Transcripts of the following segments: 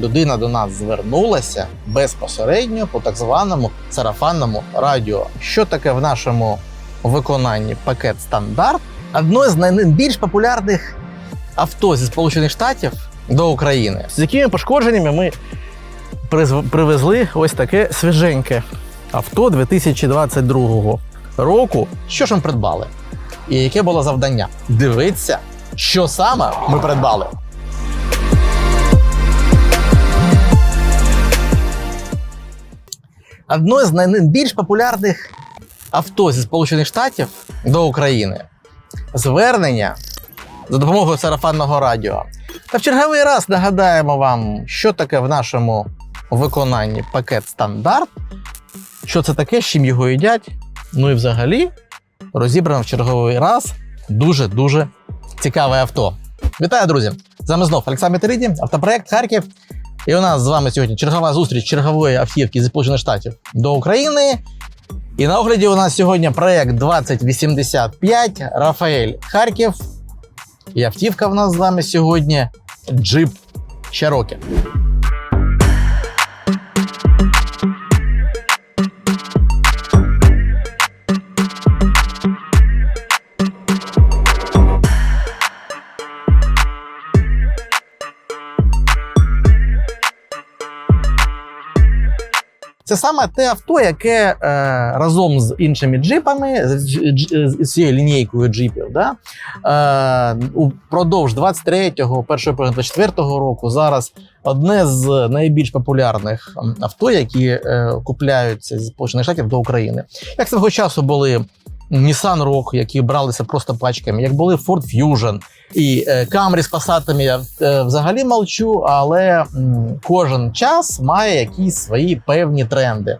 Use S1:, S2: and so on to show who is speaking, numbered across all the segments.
S1: людина до нас звернулася безпосередньо по так званому сарафанному радіо. Що таке в нашому виконанні пакет стандарт? Одне з найбільш популярних авто зі Сполучених Штатів до України. З якими пошкодженнями ми привезли ось таке свіженьке авто 2022 року. Що ж ми придбали? І яке було завдання? Дивіться, що саме ми придбали. Одне з найбільш популярних авто зі Сполучених Штатів до України. Звернення за допомогою сарафанного радіо. Та в черговий раз нагадаємо вам, що таке в нашому виконанні пакет стандарт, що це таке, з чим його їдять. Ну і взагалі розібрано в черговий раз дуже-дуже цікаве авто. Вітаю, друзі! З вами знов Олександр Метериді, автопроект Харків. І у нас з вами сьогодні чергова зустріч чергової автівки з Сполучених Штатів до України. І на огляді у нас сьогодні проект 2085 Рафаель Харків. І автівка в нас з вами сьогодні Jeep Cherokee. Це саме те авто, яке е, разом з іншими джипами, з, з, з цією лінійкою джипів, да, е, упродовж 23-го, першого половини 24-го року зараз одне з найбільш популярних авто, які е, купляються з Сполучених Штатів до України. Як свого часу були Nissan Rogue, які бралися просто пачками, як були Ford Fusion, і е, Camry з пасатами я е, взагалі молчу, але кожен час має якісь свої певні тренди.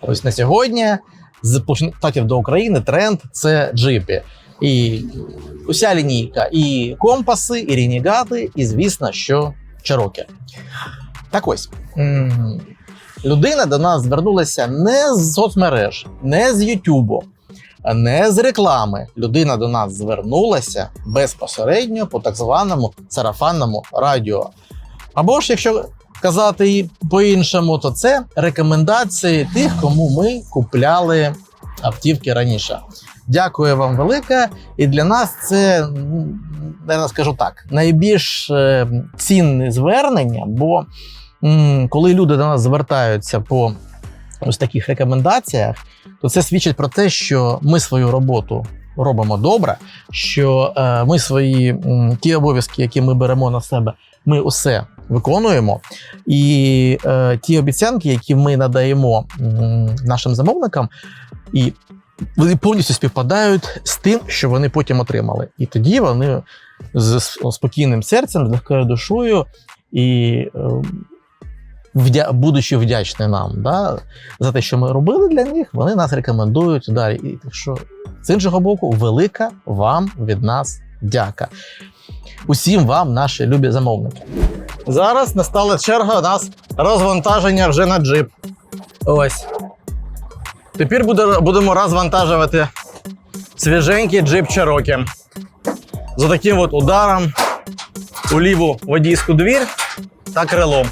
S1: Ось на сьогодні з Штатів до України тренд це джипи. І уся лінійка, і компаси, і ренегати, і звісно, що Чарокі. Так ось. Людина до нас звернулася не з соцмереж, не з Ютубу, не з реклами. Людина до нас звернулася безпосередньо по так званому сарафанному радіо. Або ж, якщо казати і по-іншому, то це рекомендації тих, кому ми купляли автівки раніше. Дякую вам велике. І для нас це, я скажу так, найбільш е, цінне звернення, бо коли люди до нас звертаються по ось таких рекомендаціях, то це свідчить про те, що ми свою роботу робимо добре, що е, ми свої ті обов'язки, які ми беремо на себе, ми усе виконуємо. І е, ті обіцянки, які ми надаємо нашим замовникам, і вони повністю співпадають з тим, що вони потім отримали. І тоді вони з спокійним серцем, з легкою душою і. Вдя... будучи вдячні нам да, за те, що ми робили для них, вони нас рекомендують далі. І так що з іншого боку, велика вам від нас дяка. Усім вам, наші любі замовники. Зараз настала черга у нас розвантаження вже на джип. Ось. Тепер буде, будемо розвантажувати свіженький джип Cherokee. За таким от ударом у ліву водійську двір та крилом.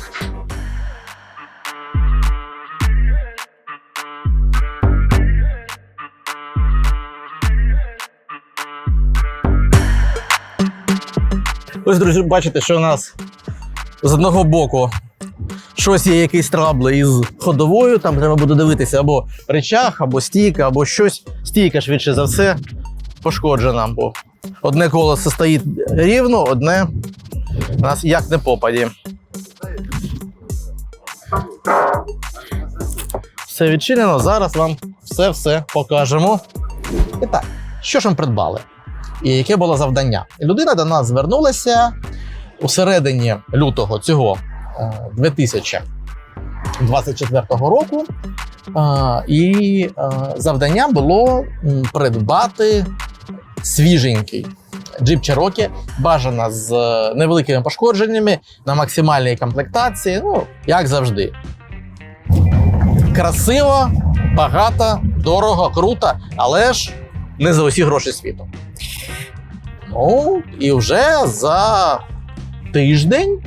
S1: Ось, друзі, бачите, що у нас з одного боку щось є, якісь трабли із ходовою. Там треба буде дивитися або речах, або стійка, або щось. Стійка швидше за все пошкоджена, бо одне колесо стоїть рівно, одне у нас як не попаді. Все відчинено. Зараз вам все-все покажемо. І так, що ж ми придбали? І яке було завдання? Людина до нас звернулася у середині лютого цього е, 2024 року. Е, І е, завдання було придбати свіженький джип Cherokee, бажано з е, невеликими пошкодженнями на максимальній комплектації. Ну, як завжди. Красиво, багато, дорого, круто, але ж не за усі гроші світу. Ну, і вже за тиждень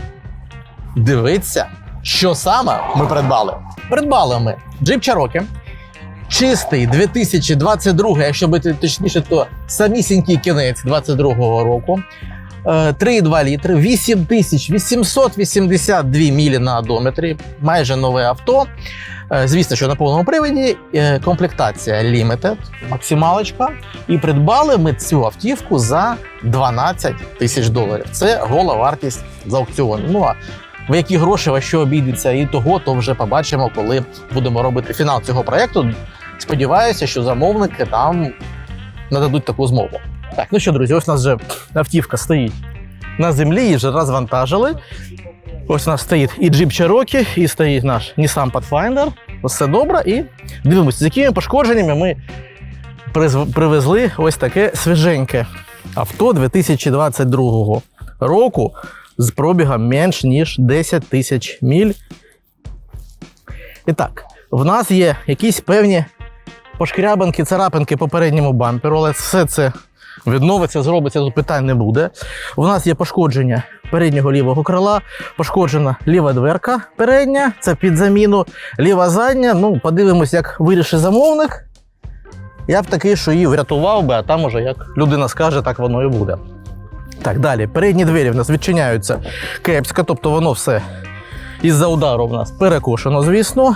S1: дивиться, що саме ми придбали. Придбали ми Jeep Cherokee, чистий 2022, якщо бути точніше, то самісінький кінець 22-го року. Е, 3,2 літри, 8882 мілі на одометрі, майже нове авто. Е, Звісно, що на повному приводі е, комплектація Limited, максималочка. І придбали ми цю автівку за 12 тисяч доларів. Це гола вартість з аукціону. Ну а в які гроші во що обійдеться і того, то вже побачимо, коли будемо робити фінал цього проєкту. Сподіваюся, що замовники там нададуть таку змогу. Так, ну що, друзі, ось у нас вже автівка стоїть на землі, її вже розвантажили. Ось у нас стоїть і Jeep Cherokee, і стоїть наш Nissan Pathfinder. Все добре. І дивимося, з якими пошкодженнями ми привезли ось таке свіженьке авто 2022 року з пробігом менш ніж 10 тисяч міль. І так, в нас є якісь певні пошкрябанки, царапинки по передньому бамперу, але все це відновиться, зробиться, тут питань не буде. У нас є пошкодження переднього лівого крила, пошкоджена ліва дверка передня, це під заміну, ліва задня. Ну, подивимось, як вирішить замовник. Я б такий, що її врятував би, а там уже як людина скаже, так воно і буде. Так, далі. Передні двері в нас відчиняються кепсько, тобто воно все із-за удару в нас перекошено, звісно.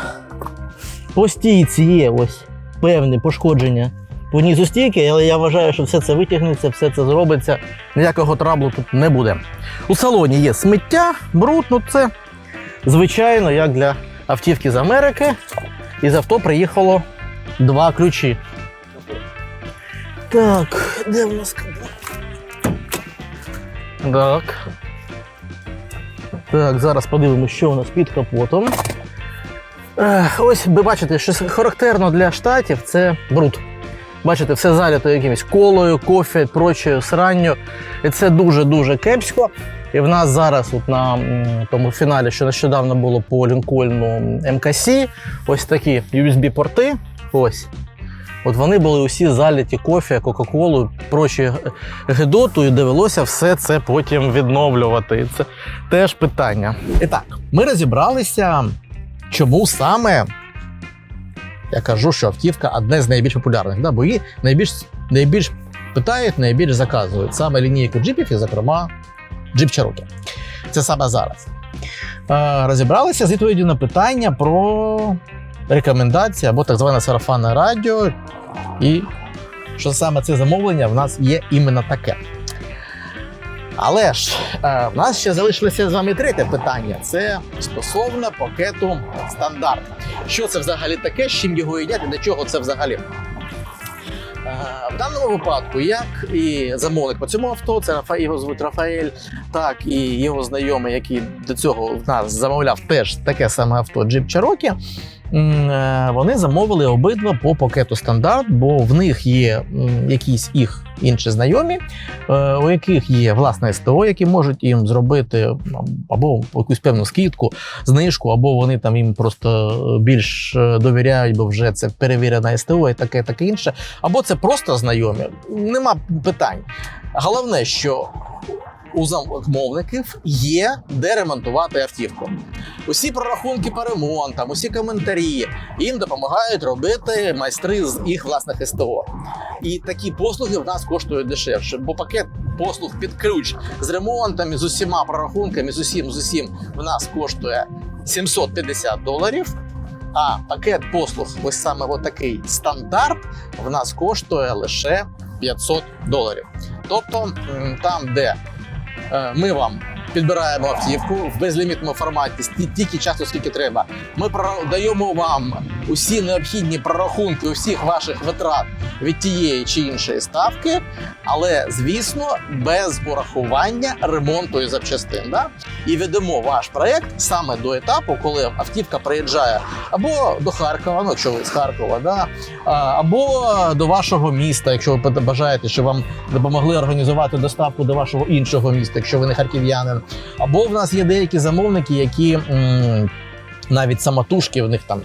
S1: По стійці є ось певне пошкодження по низу стійки, але я вважаю, що все це витягнеться, все це зробиться. Ніякого траблу тут не буде. У салоні є сміття, бруд, ну це звичайно, як для автівки з Америки. Із авто приїхало два ключі. Так, де в нас? Так. Так, зараз подивимося, що у нас під капотом. Ось ви бачите, що характерно для штатів це бруд. Бачите, все залито якимось колою, кофе, прочою сранню. І це дуже-дуже кепсько. І в нас зараз, от на тому фіналі, що нещодавно було по Лінкольну МКС, ось такі USB-порти. Ось. От вони були усі заліті кофе, Кока-Колою, прочою гидотою, довелося все це потім відновлювати. Це теж питання. І так, ми розібралися, чому саме я кажу, що автівка одне з найбільш популярних, да? бо її найбільш, найбільш питають, найбільш заказують саме лінійку джипів, і, зокрема, джип Cherokee. Це саме зараз. Розібралися з відповіддю на питання про рекомендації або так зване сарафанне радіо, і що саме це замовлення в нас є іменно таке. Але ж е, в нас ще залишилося з вами третє питання: це стосовно пакету стандарт. Що це взагалі таке, з чим його їдять і для чого це взагалі? Е, В даному випадку, як і замовник по цьому авто, це Рафа, його звуть Рафаель, так і його знайомий, який до цього в нас замовляв теж таке саме авто Jeep Cherokee, вони замовили обидва по пакету стандарт, бо в них є якісь їх інші знайомі, е, у яких є власне СТО, які можуть їм зробити або якусь певну скидку, знижку, або вони там їм просто більш е, довіряють, бо вже це перевірена СТО і таке, таке інше. Або це просто знайомі. Нема питань. Головне, що у замовників є де ремонтувати автівку. Усі прорахунки по ремонтам, усі коментарі їм допомагають робити майстри з їх власних СТО. І такі послуги в нас коштують дешевше, бо пакет послуг під ключ з ремонтами, з усіма прорахунками, з усім, з усім в нас коштує 750 доларів. А пакет послуг, ось саме такий стандарт, в нас коштує лише 500 доларів. Тобто там, де ми вам підбираємо автівку в безлімітному форматі сті- тільки часу, скільки треба. Ми даємо вам усі необхідні прорахунки усіх ваших витрат від тієї чи іншої ставки, але звісно, без урахування ремонту і запчастин. Да? І ведемо ваш проект саме до етапу, коли автівка приїжджає або до Харкова, ну якщо ви з Харкова, да? або до вашого міста, якщо ви бажаєте, щоб вам допомогли організувати доставку до вашого іншого міста, якщо ви не харків'янин. Або в нас є деякі замовники, які. навіть самотужки в них там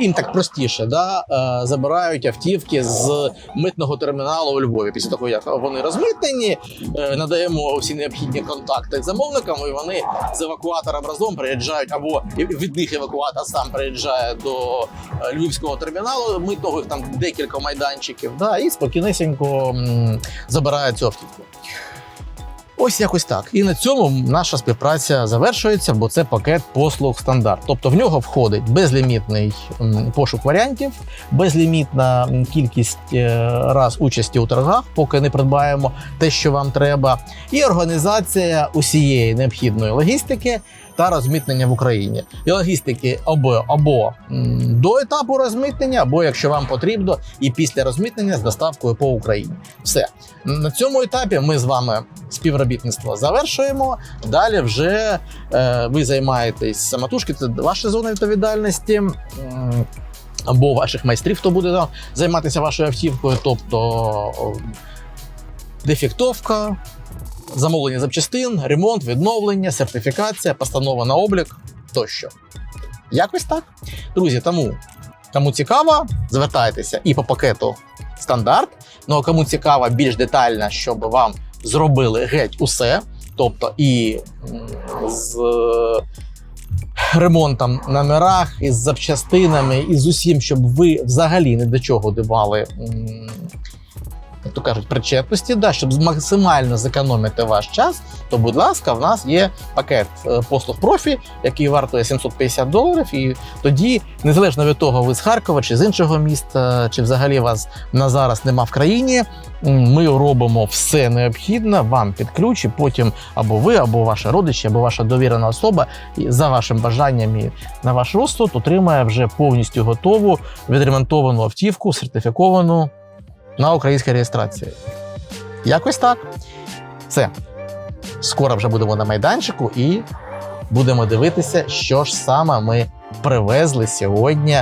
S1: їм так простіше, да, е, забирають автівки з митного терміналу у Львові. Після того, як вони розмитнені, е, надаємо всі необхідні контакти замовникам, і вони з евакуатором разом приїжджають, або від них евакуатор сам приїжджає до е, львівського терміналу митного, їх там декілька майданчиків, да, і спокійнесенько забирає цю автівку. Ось якось так. І на цьому наша співпраця завершується, бо це пакет послуг стандарт. Тобто в нього входить безлімітний пошук варіантів, безлімітна кількість е, раз участі у торгах, поки не придбаємо те, що вам треба, і організація усієї необхідної логістики та розмитнення в Україні. І логістики або, або до етапу розмитнення, або якщо вам потрібно, і після розмитнення з доставкою по Україні. Все на цьому етапі ми з вами співробітництво завершуємо. Далі вже е, ви займаєтесь самотужки, це ваша зона відповідальності. Або ваших майстрів, хто буде там займатися вашою автівкою, тобто дефектовка, замовлення запчастин, ремонт, відновлення, сертифікація, постанова на облік тощо. Якось так. Друзі, тому кому цікаво, звертайтеся і по пакету стандарт. Ну а кому цікаво більш детально, щоб вам зробили геть усе, тобто і з е, ремонтом на номерах, і з запчастинами, і з усім, щоб ви взагалі ні до чого не Як то кажуть, причетності, да, щоб максимально зекономити ваш час, то, будь ласка, в нас є пакет е, послуг профі, який вартує 750 доларів. І тоді, незалежно від того, ви з Харкова чи з іншого міста, чи взагалі вас на зараз нема в країні. Ми робимо все необхідне вам під ключ, і потім або ви, або ваші родичі, або ваша довірена особа за вашим бажанням і на ваш розсуд отримає вже повністю готову відремонтовану автівку, сертифіковану на українській реєстрації. Якось так. Все. Скоро вже будемо на майданчику і будемо дивитися, що ж саме ми привезли сьогодні.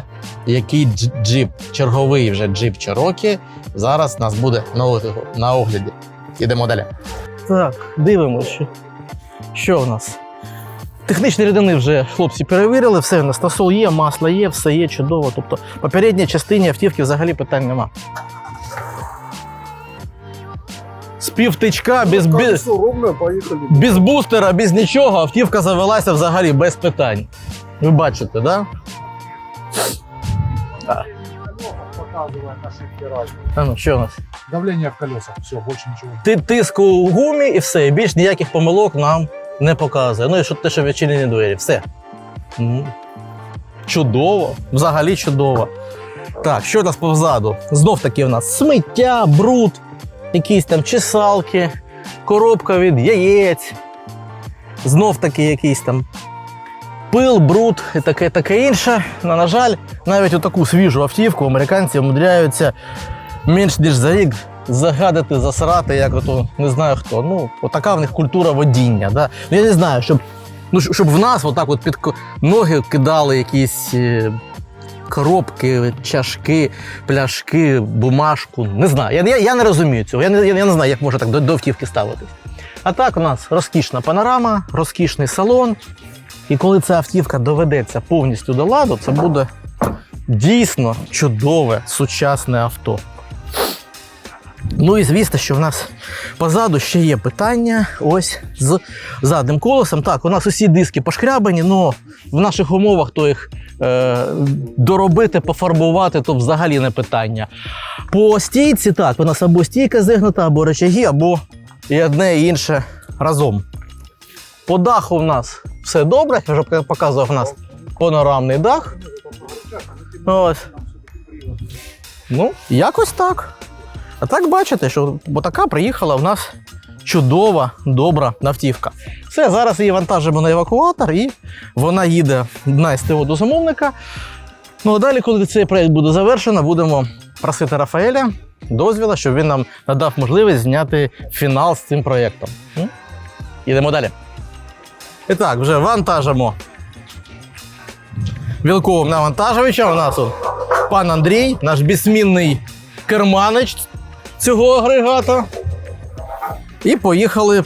S1: Який дж- джип, черговий вже джип Cherokee зараз нас буде на огляді. Ідемо далі.
S2: Так, дивимося. Що, в нас? Технічні рідини вже хлопці перевірили, все у нас насол є, масло є, все є чудово. Тобто по передній частині автівки взагалі питань нема. Півтичка, без, без,
S3: ровно, поехали.
S2: без бустера, без нічого, автівка завелася взагалі без питань. Ви бачите, так? Да? А ну, що у нас?
S3: Давление в колесах, все, больше ничего.
S2: Ти тиск у гумі і все, і більш ніяких помилок нам не показує. Ну і що те, що відчинені двері, все. М. Чудово, взагалі чудово. Так, що у нас позаду? Знов таки в нас сміття, бруд, якісь там чесалки, коробка від яєць. Знов таки якийсь там пил, бруд і таке, таке інше. Ну, на жаль, навіть отаку свіжу автівку американці умудряються менш ніж за рік загадити, засрати, як ото не знаю хто. Ну, отака в них культура водіння. Да? Ну, я не знаю, щоб, ну, щоб в нас отак от під ноги кидали якісь е, коробки, чашки, пляшки, бумажку. Не знаю. Я, я, я не розумію цього. Я не, я, я не знаю, як може так до, до автівки ставитись. А так у нас розкішна панорама, розкішний салон. І коли ця автівка доведеться повністю до ладу, це буде дійсно чудове сучасне авто. Ну і звісно, що в нас позаду ще є питання ось з задним колесом. Так, у нас усі диски пошкрябані, але в наших умовах то їх е, доробити, пофарбувати, то взагалі не питання. По стійці, так, у нас або стійка зигнута, або речаги, або і одне і інше разом. По даху в нас все добре, я вже показував у нас панорамний дах. Ось. Ну, якось так. А так бачите, що бо така приїхала в нас чудова, добра автівка. Все, зараз її вантажимо на евакуатор, і вона їде на СТО до замовника. Ну а далі, коли цей проєкт буде завершено, будемо просити Рафаеля дозвіла, щоб він нам надав можливість зняти фінал з цим проєктом. М? Ідемо далі. І так, вже вантажимо вілковим навантажувачем. У нас тут пан Андрій, наш безсмінний керманич цього агрегата. І поїхали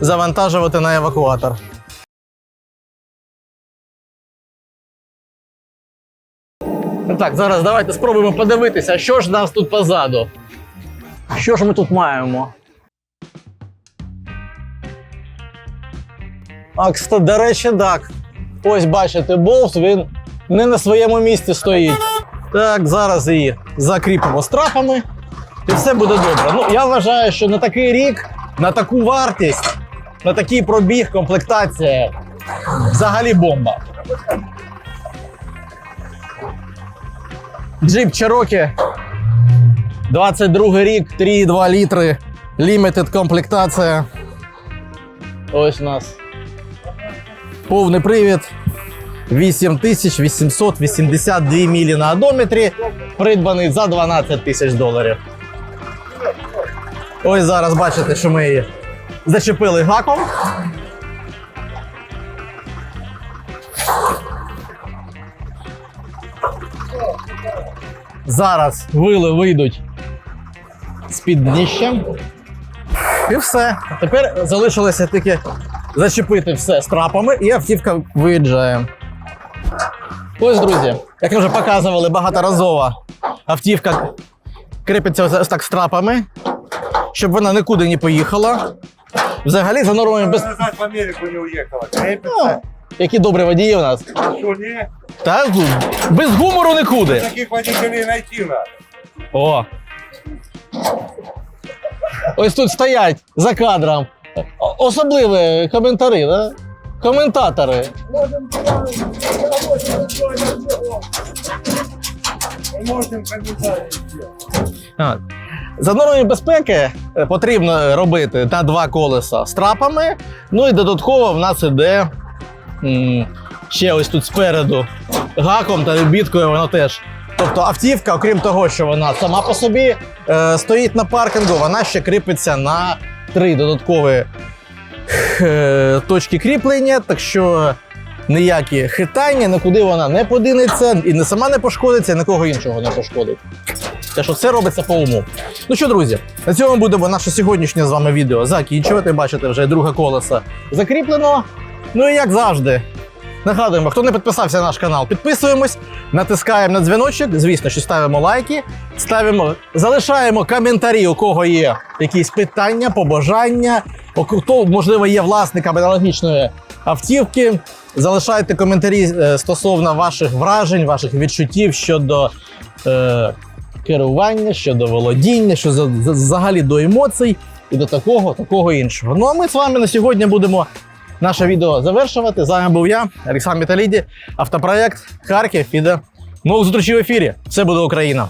S2: завантажувати на евакуатор.
S1: Ну так, зараз давайте спробуємо подивитися, що ж нас тут позаду. Що ж ми тут маємо? А, кстати, до речі, так. Ось бачите, болт, він не на своєму місці стоїть. Так, зараз її закріпимо страпами, і все буде добре. Ну, я вважаю, що на такий рік, на таку вартість, на такий пробіг, комплектація взагалі бомба. Джип Cherokee 22 рік, 3,2 літри, limited комплектація. Ось у нас повний привід. 8882 мілі на одометрі, придбаний за 12 тисяч доларів. Ось зараз бачите, що ми її зачепили гаком. Зараз вили вийдуть з-під дніщем. І все. Тепер залишилося тільки зачепити все страпами, і автівка виїжджає. Ось, друзі, як ми вже показували багаторазово, автівка кріпиться ось так страпами, щоб вона нікуди не поїхала. Взагалі за нормами без.
S3: назад в Америку не уехала. Крепится.
S1: Ну, які добрі водії у нас.
S3: Что, не?
S1: Та ну, без гумору нікуди.
S3: Таких водителей найти надо.
S1: О. Ось тут стоять за кадром. О- Особливі коментарі, да? Коментатори.
S3: Мы можем комментарии сделать.
S1: А. За нормами безпеки е, потрібно робити на два колеса з трапами. Ну і додатково в нас іде ще ось тут спереду гаком та біткою воно теж. Тобто автівка, окрім того, що вона сама по собі е, стоїть на паркінгу, вона ще кріпиться на три додаткові е, точки кріплення. Так що ніякі хитання, нікуди вона не подинеться, і не сама не пошкодиться, і нікого іншого не пошкодить. Те, що все робиться по уму. Ну що, друзі, на цьому будемо наше сьогоднішнє з вами відео закінчувати. Бачите, вже друге колесо закріплено. Ну і як завжди. Нагадуємо, хто не підписався на наш канал, підписуємось, натискаємо на дзвіночок. Звісно, що ставимо лайки, ставимо, залишаємо коментарі, у кого є якісь питання, побажання, хто, можливо, є власником аналогічної автівки. Залишайте коментарі е, стосовно ваших вражень, ваших відчуттів щодо керування, щодо володіння, що за- за- взагалі до емоцій і до такого, такого іншого. Ну а ми з вами на сьогодні будемо наше відео завершувати. З вами був я, Олександр Металіді, автопроект Харків. І до нових зустрічей в ефірі. Все буде Україна!